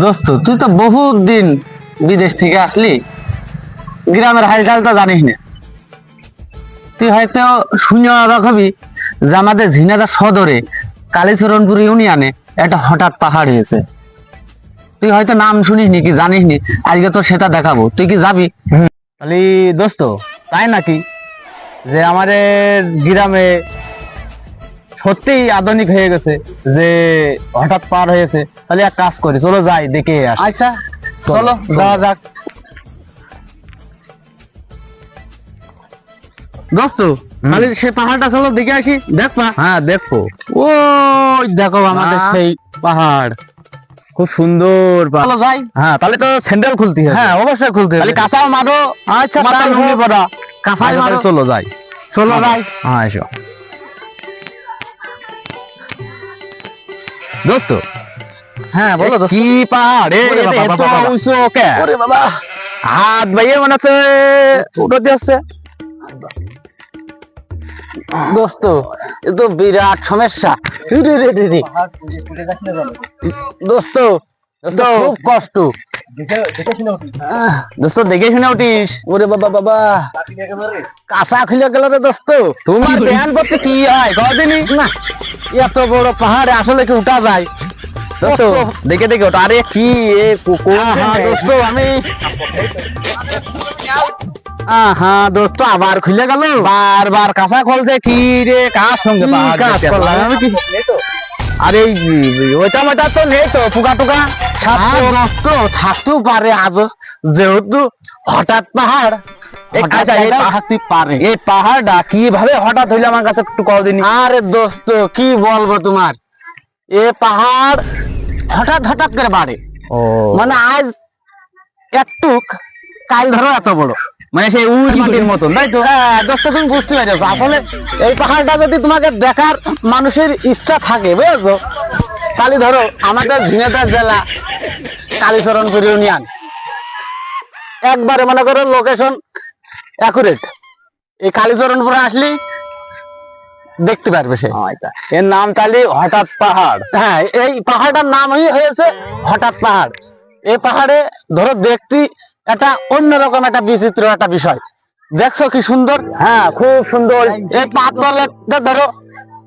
দোস্ত তুই তো বহুত দিন বিদেশ থেকে আসলি। গ্রামের হালচাল তো জানিস না। তুই হয়তো শূন্য রাখবি যে আমাদের ঝিনাদা সদরে কালীচরণপুর ইউনিয়নে একটা হঠাৎ পাহাড় হয়েছে। তুই হয়তো নাম শুনিস নি কি জানিস নি? আজকে তো সেটা দেখাবো। তুই কি যাবি? তাহলে দোস্ত তাই নাকি? যে আমাদের গ্রামে সত্যি আধুনিক হয়ে গেছে যে হঠাৎ পার হয়েছে তাহলে এক কাজ করি চলো যাই দেখে আচ্ছা চলো যাওয়া যাক। দোস্ত তাহলে সে পাহাড়টা চলো দেখে আসি দেখবা? হ্যাঁ দেখো ওই দেখো আমাদের সেই পাহাড়। খুব সুন্দর চলো যাই। হ্যাঁ তাহলে তো স্যান্ডেল খুলতে হবে। হ্যাঁ অবশ্যই খুলতে তাহলে হবে কাঁচাও মারো আচ্ছা মাথা লুঙ্গি পরা কাঁচাই আচ্ছা, মারো। চলো যাই। চলো যাই। হ্যাঁ এসো। দোস্ত। হ্যাঁ বলো দোস্ত। কি পাহাড়? ওরে বাবা। উঁচু কে? ওরে বাবা। হাত বাইয়ে মনে হচ্ছে যাচ্ছে দোস্ত এ তো বিরাট সমস্যা। রে রে রে রে। দোস্ত দোস্ত খুব কষ্ট। দোস্ত দেখে শুনে উঠিস। ওরে বাবা বাবা। কাঁচা খুলে গেল রে দোস্ত। তোমার জ্ঞান করতে কি হয়? কদিনই না। এত বড় পাহাড়ে আসলে কি উঠা যায়? দেখে দেখে ওটা আরে কি এ আহা, দোস্ত আমি আহা দোস্ত আবার খুলে গেল? বারবার কাঁচা খোলছে কি রে কার সঙ্গে? আমি আরে এই ওইটা মোটা তো নেই তো ফুকা টুকা। দোস্ত থাকতেও পারে আজ। যেহেতু হঠাৎ পাহাড় আচ্ছা, এই পাহাড়টা কীভাবে হঠাৎ হইল আমার কাছে একটু কদিন আরে দোস্ত কি বলব তোমার? এ পাহাড় হঠাৎ হঠাৎ করে বাড়ে। মানে আজ একটুক কাল ধরো এত বড়। মানে সেই উজ মাটির মতন তাই তো? হ্যাঁ তুমি বুঝতে পেরেছ আসলে এই পাহাড়টা যদি তোমাকে দেখার মানুষের ইচ্ছা থাকে বুঝেছ? তাহলে ধরো আমাদের ঝিনেদার জেলা কালীচরণপুর ইউনিয়ন। একবারে মনে করো লোকেশন অ্যাকুরেট এই কালীচরণপুরে আসলি দেখতে পারবে সে। আচ্ছা। এর নাম তাহলে হঠাৎ পাহাড়। হ্যাঁ এই পাহাড়টার নামই হয়েছে হঠাৎ পাহাড়। এই পাহাড়ে ধরো দেখতে একটা অন্যরকম একটা বিচিত্র একটা বিষয় দেখছ কি সুন্দর হ্যাঁ খুব সুন্দর এই পাতলের ধরো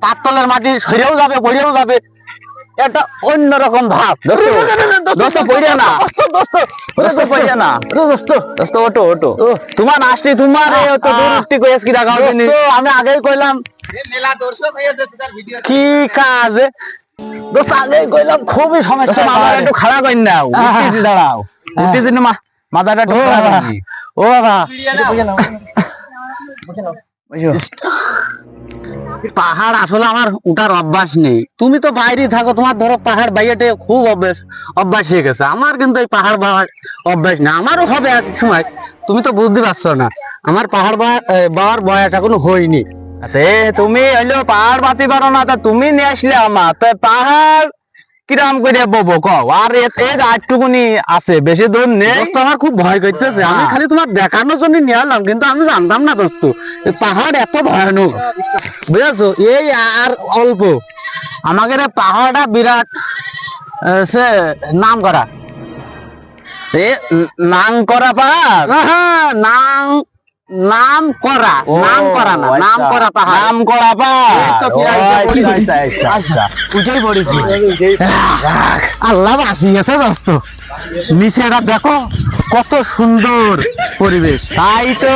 পাতলের মাটি সরেও যাবে পড়েও যাবে এটা অন্যরকম ভাব দোস্ত, দোস্ত, পড়িয়া না। দোস্ত দোস্ত, পড়িয়া না। দোস্ত দোস্ত ওটো ওটো ও, তোমার আসলি তোমার আমি আগেই কইলাম কি কাজ দোস্ত আগেই কইলাম খুবই সমস্যা একটু না দাঁড়াও মা- মাথাটা ও বাবা, ও বাবা। পাহাড় আসলে আমার উঠার অভ্যাস নেই। তুমি তো বাইরে থাকো তোমার ধরো পাহাড় বাইরেতে খুব অভ্যাস অভ্যাস হয়ে গেছে। আমার কিন্তু এই পাহাড় পাহাড় অভ্যাস না আমারও হবে এক সময়। তুমি তো বুঝতে পারছ না। আমার পাহাড় বাবার বয়স এখনও হয়নি। তুমি হইল পাহাড় বাতি পারো না তা তুমি নিয়ে আসলে আমার। তো পাহাড় কিরাম করে ববো কও আর এ- এই আটটুকুনি আছে বেশি দূর নেই। দোস্ত আমার খুব ভয় করতেছে। আমি হ্যাঁ। খালি তোমার দেখানোর জন্য নিয়ে কিন্তু আমি জানতাম না দোস্ত। পাহাড় এত ভয়ানক। বুঝেছ? এই আর অল্প। আমাদের পাহাড়টা বিরাট সে নাম করা এ নাং করা পাহাড় নাম নাম করা নাম করা না আচ্ছা। নাম করা পাহাড়। নাম করা আচ্ছা। উঠেই পড়েছি। আল্লাহ বাঁচিয়েছে দোস্ত। দেখো কত সুন্দর পরিবেশ। তাই তো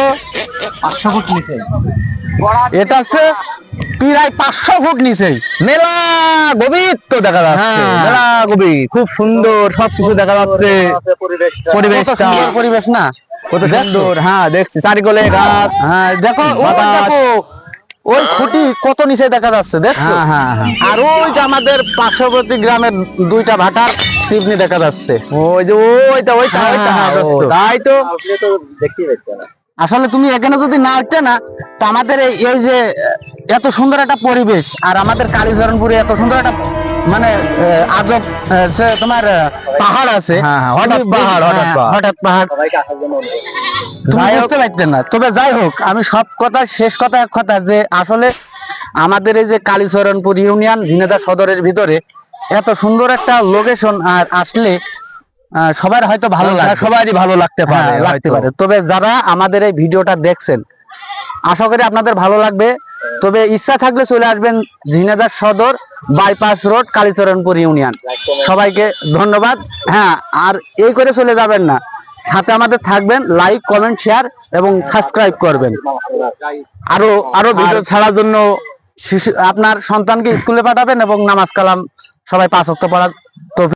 পাঁচশো ফুট নিচে। এটা হচ্ছে প্রায় পাঁচশো ফুট নিচে। মেলা গভীর তো দেখা যাচ্ছে। হ্যাঁ। মেলা গভীর। খুব সুন্দর সবকিছু দেখা যাচ্ছে। সুন্দর পরিবেশ না? কত সুন্দর। হ্যাঁ দেখছি। চারিকোলে গাছ হ্যাঁ দেখো দেখো ওই খুঁটি কত নিচে দেখা যাচ্ছে দেখছ? হ্যাঁ, হ্যাঁ, হ্যাঁ। আর ওই যে আমাদের পার্শ্ববর্তী গ্রামের দুইটা ভাটার চিমনি দেখা যাচ্ছে। ওই যে ওইটা ওইটা তাই তো। আসলে তুমি এখানে যদি না উঠতে না তো আমাদের এই এই যে এত সুন্দর একটা পরিবেশ আর আমাদের কালীচরণপুরে এত সুন্দর একটা মানে আজব তোমার পাহাড় আছে। হ্যাঁ, হ্যাঁ, হঠাৎ পাহাড়, হঠাৎ হ্যাঁ, পাহাড়। বুঝতে পারতেন না। তবে যাই হোক আমি সব কথা শেষ কথা এক কথা যে আসলে আমাদের এই যে কালীচরণপুর ইউনিয়ন ঝিনেদা সদরের ভিতরে এত সুন্দর একটা লোকেশন আর আসলে সবার হয়তো ভালো লাগে সবারই ভালো লাগতে পারে লাগতে পারে। তবে যারা আমাদের এই ভিডিওটা দেখছেন আশা করি আপনাদের ভালো লাগবে। তবে ইচ্ছা থাকলে চলে আসবেন ঝিনাদার সদর বাইপাস রোড কালীচরণপুর ইউনিয়ন। সবাইকে ধন্যবাদ। হ্যাঁ আর এই করে চলে যাবেন না। সাথে আমাদের থাকবেন লাইক কমেন্ট শেয়ার এবং সাবস্ক্রাইব করবেন। আরও আরও ভিডিও ছাড়ার জন্য শিশু আপনার সন্তানকে স্কুলে পাঠাবেন এবং নামাজ কালাম সবাই পাঁচ অক্ট পড়ার তো